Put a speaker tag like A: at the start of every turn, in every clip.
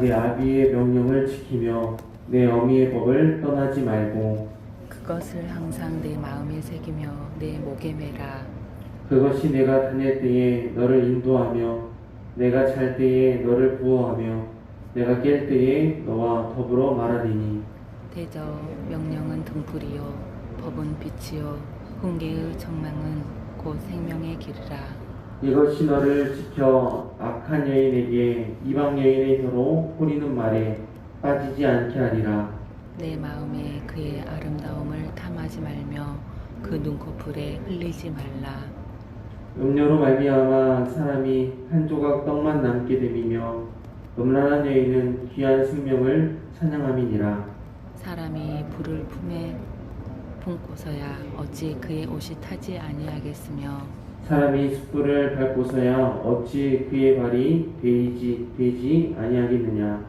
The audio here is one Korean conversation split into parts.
A: 내 아비의 명령을 지키며 내 어미의 법을 떠나지 말고
B: 그것을 항상 내 마음에 새기며 내 목에 매라.
A: 그것이 내가 다닐 때에 너를 인도하며 내가 잘 때에 너를 보호하며 내가 깰 때에 너와 더불어 말하리니
B: 대저 명령은 등불이요 법은 빛이요 훈계의 청망은 곧 생명의 길이라.
A: 이것이 너를 지켜 악한 여인에게 이방 여인의 혀로 호리는 말에 빠지지 않게 하리라
B: 내 마음에 그의 아름다움을 탐하지 말며 그 눈꺼풀에 흘리지 말라.
A: 음료로 말미암아 사람이 한 조각 떡만 남게 됨이며 음란한 여인은 귀한 생명을 찬양함이니라
B: 사람이 불을 품에 품고서야 어찌 그의 옷이 타지 아니하겠으며
A: 사람이 숯불을 밟고서야 어찌 그의 발이 베이지 되지 아니하겠느냐?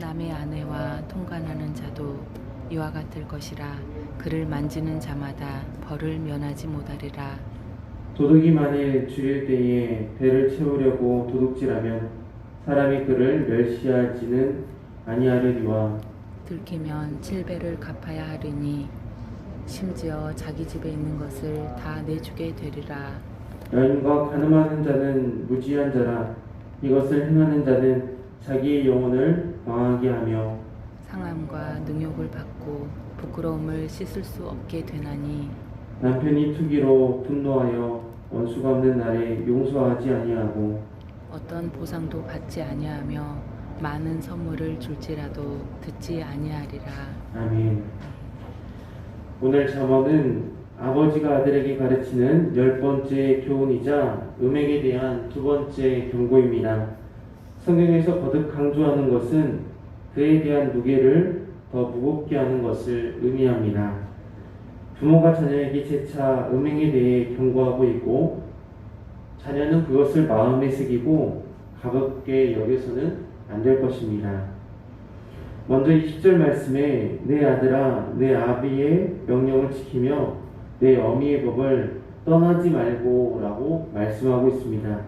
B: 남의 아내와 통관하는 자도 이와 같을 것이라. 그를 만지는 자마다 벌을 면하지 못하리라.
A: 도둑이 만일 줄일 때에 배를 채우려고 도둑질하면 사람이 그를 멸시하지는 아니하려니와.
B: 들키면 칠배를 갚아야 하리니 심지어 자기 집에 있는 것을 다 내주게 되리라
A: 여인과 가늠하는 자는 무지한 자라 이것을 행하는 자는 자기의 영혼을 망하게 하며
B: 상함과 능욕을 받고 부끄러움을 씻을 수 없게 되나니
A: 남편이 투기로 분노하여 원수가 없는 날에 용서하지 아니하고
B: 어떤 보상도 받지 아니하며 많은 선물을 줄지라도 듣지 아니하리라
A: 아멘. 오늘 잠언은 아버지가 아들에게 가르치는 열 번째 교훈이자 음행에 대한 두 번째 경고입니다. 성경에서 거듭 강조하는 것은 그에 대한 무게를 더 무겁게 하는 것을 의미합니다. 부모가 자녀에게 재차 음행에 대해 경고하고 있고 자녀는 그것을 마음에 새기고 가볍게 여겨서는 안 될 것입니다. 먼저 이 10절 말씀에 내 아들아 내 아비의 명령을 지키며 내 어미의 법을 떠나지 말고 라고 말씀하고 있습니다.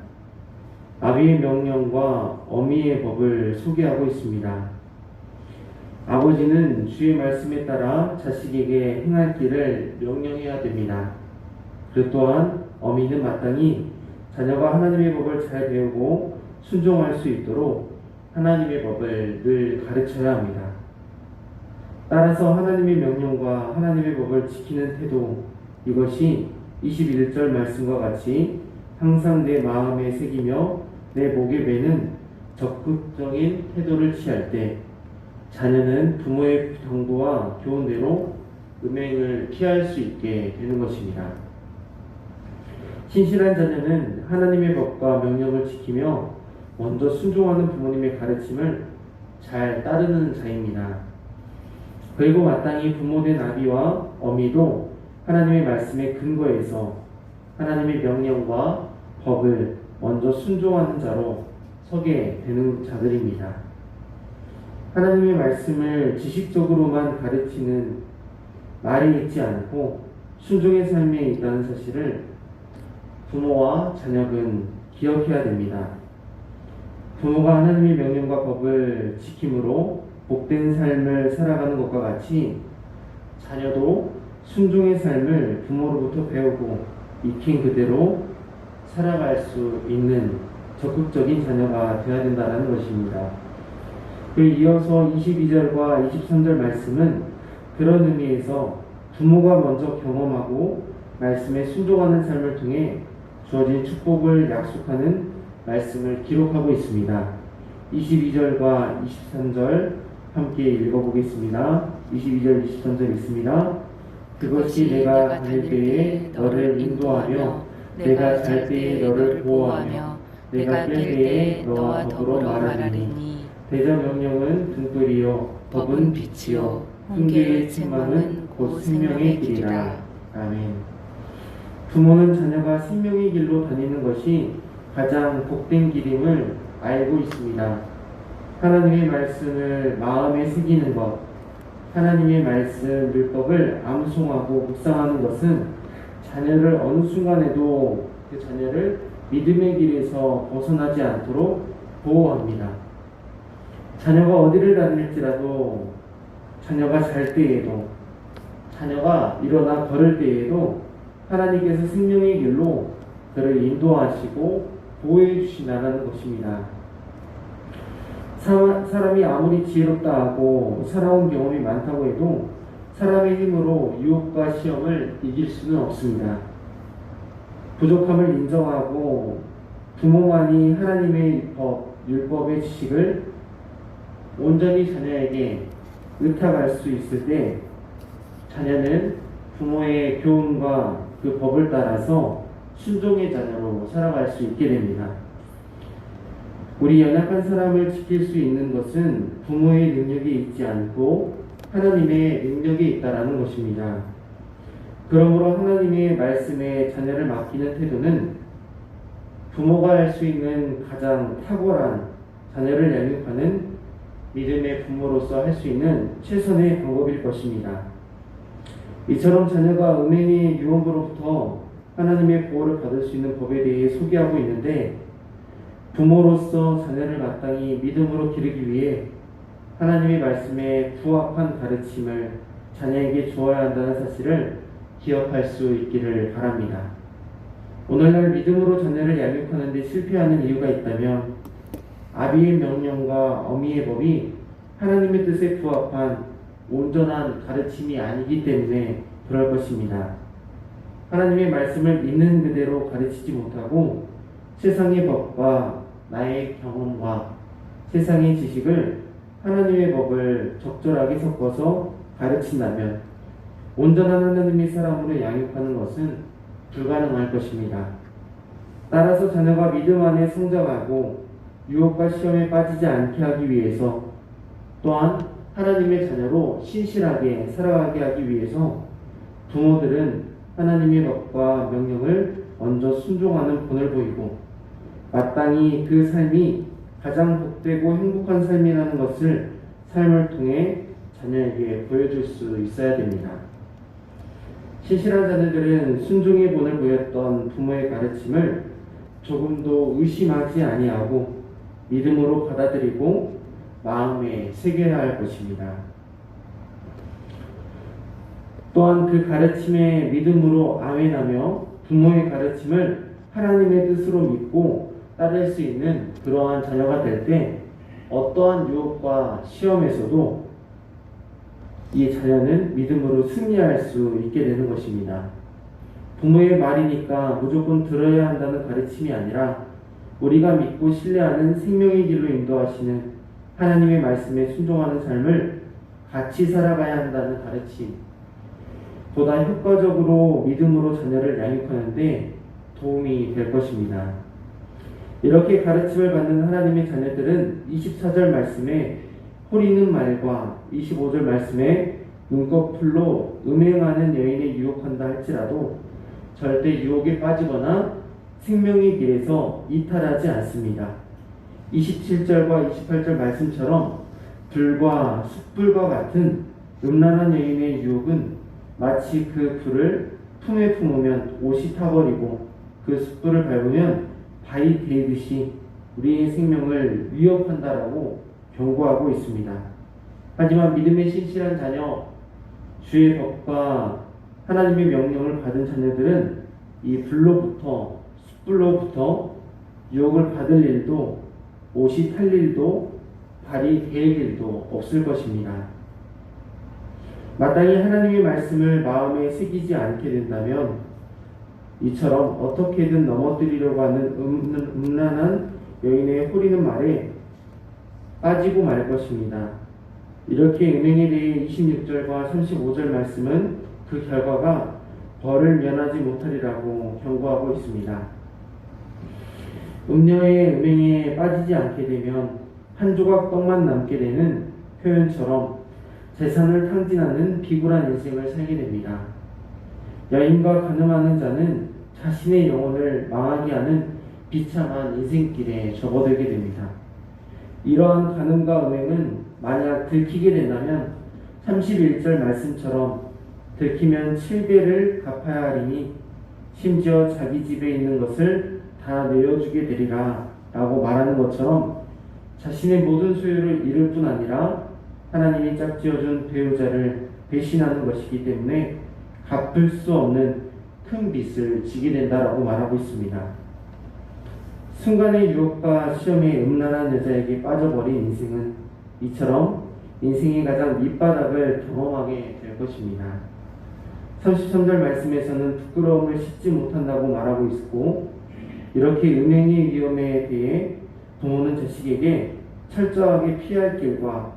A: 아비의 명령과 어미의 법을 소개하고 있습니다. 아버지는 주의 말씀에 따라 자식에게 행할 길을 명령해야 됩니다. 그 또한 어미는 마땅히 자녀가 하나님의 법을 잘 배우고 순종할 수 있도록 하나님의 법을 늘 가르쳐야 합니다. 따라서 하나님의 명령과 하나님의 법을 지키는 태도, 이것이 21절 말씀과 같이 항상 내 마음에 새기며 내 목에 매는 적극적인 태도를 취할 때 자녀는 부모의 정보와 교훈대로 음행을 피할 수 있게 되는 것입니다. 신실한 자녀는 하나님의 법과 명령을 지키며 먼저 순종하는 부모님의 가르침을 잘 따르는 자입니다. 그리고 마땅히 부모된 아비와 어미도 하나님의 말씀에 근거해서 하나님의 명령과 법을 먼저 순종하는 자로 서게 되는 자들입니다. 하나님의 말씀을 지식적으로만 가르치는 말이 있지 않고 순종의 삶에 있다는 사실을 부모와 자녀는 기억해야 됩니다. 부모가 하나님의 명령과 법을 지킴으로 복된 삶을 살아가는 것과 같이 자녀도 순종의 삶을 부모로부터 배우고 익힌 그대로 살아갈 수 있는 적극적인 자녀가 되어야 된다는 것입니다. 그 이어서 22절과 23절 말씀은 그런 의미에서 부모가 먼저 경험하고 말씀에 순종하는 삶을 통해 주어진 축복을 약속하는 말씀을 기록하고 있습니다. 22절과 23절 함께 읽어보겠습니다. 22절, 23절 있습니다. 그것이 내가 다닐 때에 너를 인도하며 내가 잘 때에 너를 보호하며 내가 깰 때에 너와 더불어 말하리니 대저 명령은 등불이요 법은 빛이요 훈계의 책망은 곧 생명의 길이라. 아멘. 부모는 자녀가 생명의 길로 다니는 것이 가장 복된 길임을 알고 있습니다. 하나님의 말씀을 마음에 새기는 것, 하나님의 말씀 율법을 암송하고 묵상하는 것은 자녀를 어느 순간에도 그 자녀를 믿음의 길에서 벗어나지 않도록 보호합니다. 자녀가 어디를 다닐지라도 자녀가 잘 때에도 자녀가 일어나 걸을 때에도 하나님께서 생명의 길로 그를 인도하시고 보호해 주신다는 것입니다. 사, 사람이 아무리 지혜롭다 하고 살아온 경험이 많다고 해도 사람의 힘으로 유혹과 시험을 이길 수는 없습니다. 부족함을 인정하고 부모만이 하나님의 법, 율법의 지식을 온전히 자녀에게 의탁할 수 있을 때 자녀는 부모의 교훈과 그 법을 따라서 순종의 자녀로 살아갈 수 있게 됩니다. 우리 연약한 사람을 지킬 수 있는 것은 부모의 능력이 있지 않고 하나님의 능력이 있다라는 것입니다. 그러므로 하나님의 말씀에 자녀를 맡기는 태도는 부모가 할 수 있는 가장 탁월한 자녀를 양육하는 믿음의 부모로서 할 수 있는 최선의 방법일 것입니다. 이처럼 자녀가 은행의 유언으로부터 하나님의 보호를 받을 수 있는 법에 대해 소개하고 있는데 부모로서 자녀를 마땅히 믿음으로 기르기 위해 하나님의 말씀에 부합한 가르침을 자녀에게 주어야 한다는 사실을 기억할 수 있기를 바랍니다. 오늘날 믿음으로 자녀를 양육하는 데 실패하는 이유가 있다면 아비의 명령과 어미의 법이 하나님의 뜻에 부합한 온전한 가르침이 아니기 때문에 그럴 것입니다. 하나님의 말씀을 있는 그대로 가르치지 못하고 세상의 법과 나의 경험과 세상의 지식을 하나님의 법을 적절하게 섞어서 가르친다면 온전한 하나님의 사람으로 양육하는 것은 불가능할 것입니다. 따라서 자녀가 믿음 안에 성장하고 유혹과 시험에 빠지지 않게 하기 위해서 또한 하나님의 자녀로 신실하게 살아가게 하기 위해서 부모들은 하나님의 법과 명령을 먼저 순종하는 본을 보이고 마땅히 그 삶이 가장 복되고 행복한 삶이라는 것을 삶을 통해 자녀에게 보여줄 수 있어야 됩니다. 신실한 자녀들은 순종의 본을 보였던 부모의 가르침을 조금도 의심하지 아니하고 믿음으로 받아들이고 마음에 새겨야 할 것입니다. 또한 그 가르침에 믿음으로 아멘하며 부모의 가르침을 하나님의 뜻으로 믿고 따를 수 있는 그러한 자녀가 될 때 어떠한 유혹과 시험에서도 이 자녀는 믿음으로 승리할 수 있게 되는 것입니다. 부모의 말이니까 무조건 들어야 한다는 가르침이 아니라 우리가 믿고 신뢰하는 생명의 길로 인도하시는 하나님의 말씀에 순종하는 삶을 같이 살아가야 한다는 가르침. 보다 효과적으로 믿음으로 자녀를 양육하는데 도움이 될 것입니다. 이렇게 가르침을 받는 하나님의 자녀들은 24절 말씀에 호리는 말과 25절 말씀에 눈꺼풀로 음행하는 여인에 유혹한다 할지라도 절대 유혹에 빠지거나 생명의 길에서 이탈하지 않습니다. 27절과 28절 말씀처럼 불과 숯불과 같은 음란한 여인의 유혹은 마치 그 불을 품에 품으면 옷이 타버리고 그 숯불을 밟으면 바위 데이듯이 우리의 생명을 위협한다라고 경고하고 있습니다. 하지만 믿음의 신실한 자녀, 주의 법과 하나님의 명령을 받은 자녀들은 이 불로부터 숯불로부터 유혹을 받을 일도 옷이 탈 일도 발이 될 일도 없을 것입니다. 마땅히 하나님의 말씀을 마음에 새기지 않게 된다면 이처럼 어떻게든 넘어뜨리려고 하는 음- 음란한 여인의 호리는 말에 빠지고 말 것입니다. 이렇게 은행에 대해 26절과 35절 말씀은 그 결과가 벌을 면하지 못하리라고 경고하고 있습니다. 음녀의 음행에 빠지지 않게 되면 한 조각 떡만 남게 되는 표현처럼 재산을 탕진하는 비굴한 인생을 살게 됩니다. 여인과 가늠하는 자는 자신의 영혼을 망하게 하는 비참한 인생길에 접어들게 됩니다. 이러한 가늠과 음행은 만약 들키게 된다면 31절 말씀처럼 들키면 7배를 갚아야 하리니 심지어 자기 집에 있는 것을 다 내어주게 되리라 라고 말하는 것처럼 자신의 모든 소유를 잃을 뿐 아니라 하나님이 짝지어준 배우자를 배신하는 것이기 때문에 갚을 수 없는 큰 빚을 지게 된다라고 말하고 있습니다. 순간의 유혹과 시험에 음란한 여자에게 빠져버린 인생은 이처럼 인생의 가장 밑바닥을 경험하게 될 것입니다. 33절 말씀에서는 부끄러움을 씻지 못한다고 말하고 있고 이렇게 은행의 위험에 대해 부모는 자식에게 철저하게 피할 길과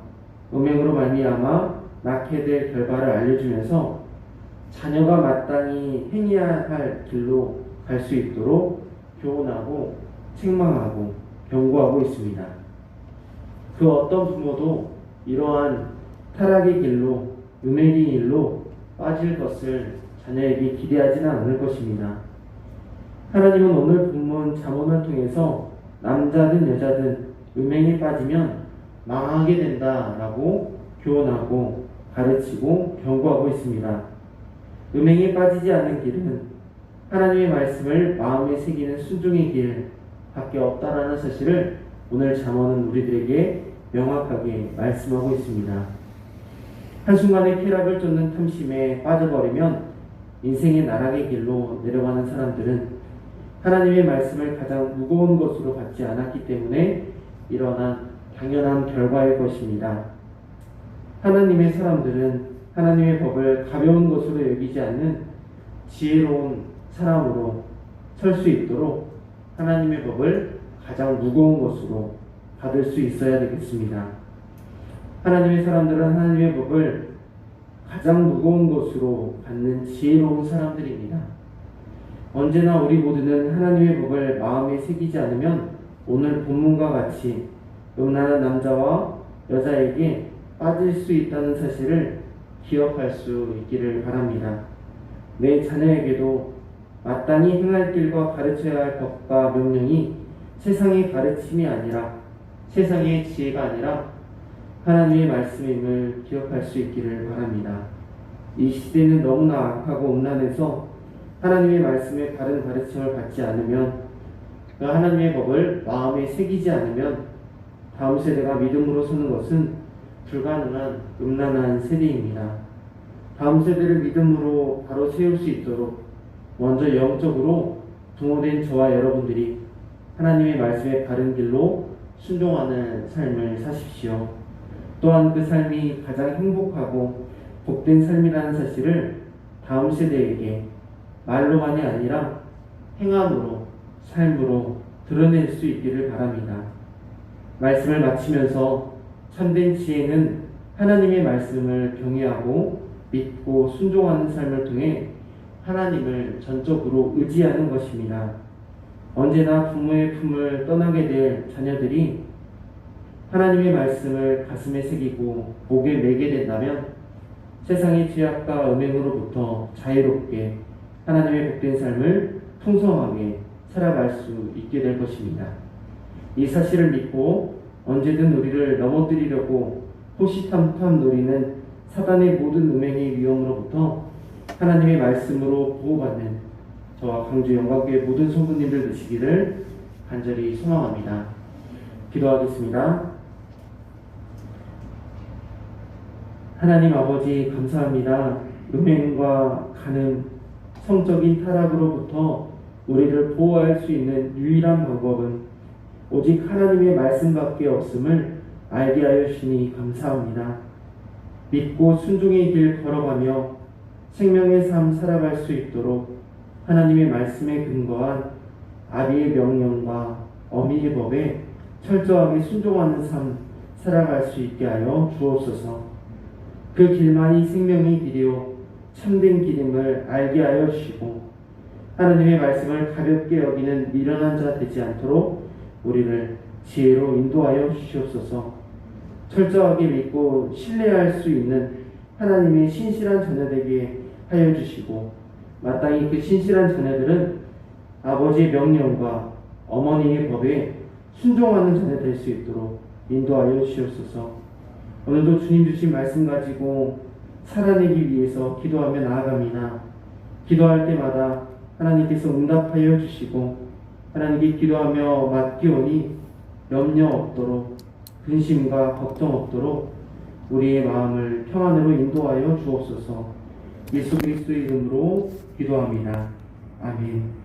A: 음행으로 말미암아 낳게 될 결과를 알려주면서 자녀가 마땅히 행해야 할 길로 갈 수 있도록 교훈하고 책망하고 경고하고 있습니다. 그 어떤 부모도 이러한 타락의 길로 음행의 일로 빠질 것을 자녀에게 기대하지는 않을 것입니다. 하나님은 오늘 본문 자문을 통해서 남자든 여자든 음행에 빠지면 망하게 된다라고 교훈하고 가르치고 경고하고 있습니다. 음행에 빠지지 않는 길은 하나님의 말씀을 마음에 새기는 순종의 길 밖에 없다라는 사실을 오늘 잠언은 우리들에게 명확하게 말씀하고 있습니다. 한순간에 쾌락을 쫓는 탐심에 빠져버리면 인생의 나락의 길로 내려가는 사람들은 하나님의 말씀을 가장 무거운 것으로 받지 않았기 때문에 일어난 당연한 결과일 것입니다. 하나님의 사람들은 하나님의 법을 가벼운 것으로 여기지 않는 지혜로운 사람으로 설 수 있도록 하나님의 법을 가장 무거운 것으로 받을 수 있어야 되겠습니다. 하나님의 사람들은 하나님의 법을 가장 무거운 것으로 받는 지혜로운 사람들입니다. 언제나 우리 모두는 하나님의 법을 마음에 새기지 않으면 오늘 본문과 같이 음란한 남자와 여자에게 빠질 수 있다는 사실을 기억할 수 있기를 바랍니다. 내 자녀에게도 마땅히 행할 길과 가르쳐야 할 법과 명령이 세상의 가르침이 아니라 세상의 지혜가 아니라 하나님의 말씀임을 기억할 수 있기를 바랍니다. 이 시대는 너무나 악하고 음란해서 하나님의 말씀에 바른 가르침을 받지 않으면 그 하나님의 법을 마음에 새기지 않으면 다음 세대가 믿음으로 서는 것은 불가능한 음란한 세대입니다. 다음 세대를 믿음으로 바로 세울 수 있도록 먼저 영적으로 부모된 저와 여러분들이 하나님의 말씀에 바른 길로 순종하는 삶을 사십시오. 또한 그 삶이 가장 행복하고 복된 삶이라는 사실을 다음 세대에게 말로만이 아니라 행함으로 삶으로 드러낼 수 있기를 바랍니다. 말씀을 마치면서 참된 지혜는 하나님의 말씀을 경외하고 믿고 순종하는 삶을 통해 하나님을 전적으로 의지하는 것입니다. 언제나 부모의 품을 떠나게 될 자녀들이 하나님의 말씀을 가슴에 새기고 목에 매게 된다면 세상의 죄악과 음행으로부터 자유롭게 하나님의 복된 삶을 풍성하게 살아갈 수 있게 될 것입니다. 이 사실을 믿고 언제든 우리를 넘어뜨리려고 호시탐탐 노리는 사단의 모든 음행의 위험으로부터 하나님의 말씀으로 보호받는 저와 강주 영광교회 모든 성도님들 되시기를 간절히 소망합니다. 기도하겠습니다. 하나님 아버지 감사합니다. 음행과 간음, 성적인 타락으로부터 우리를 보호할 수 있는 유일한 방법은 오직 하나님의 말씀밖에 없음을 알게 하여 주시니 감사합니다. 믿고 순종의 길 걸어가며 생명의 삶 살아갈 수 있도록 하나님의 말씀에 근거한 아비의 명령과 어미의 법에 철저하게 순종하는 삶 살아갈 수 있게 하여 주옵소서. 그 길만이 생명의 길이요 참된 길임을 알게 하여 주시고 하나님의 말씀을 가볍게 여기는 미련한 자 되지 않도록 우리를 지혜로 인도하여 주시옵소서. 철저하게 믿고 신뢰할 수 있는 하나님의 신실한 자녀되게 하여 주시고 마땅히 그 신실한 자녀들은 아버지의 명령과 어머니의 법에 순종하는 자녀 될 수 있도록 인도하여 주시옵소서. 오늘도 주님 주신 말씀 가지고 살아내기 위해서 기도하며 나아갑니다. 기도할 때마다 하나님께서 응답하여 주시고 하나님께 기도하며 맡기오니 염려 없도록 근심과 걱정 없도록 우리의 마음을 평안으로 인도하여 주옵소서. 예수 그리스도의 이름으로 기도합니다. 아멘.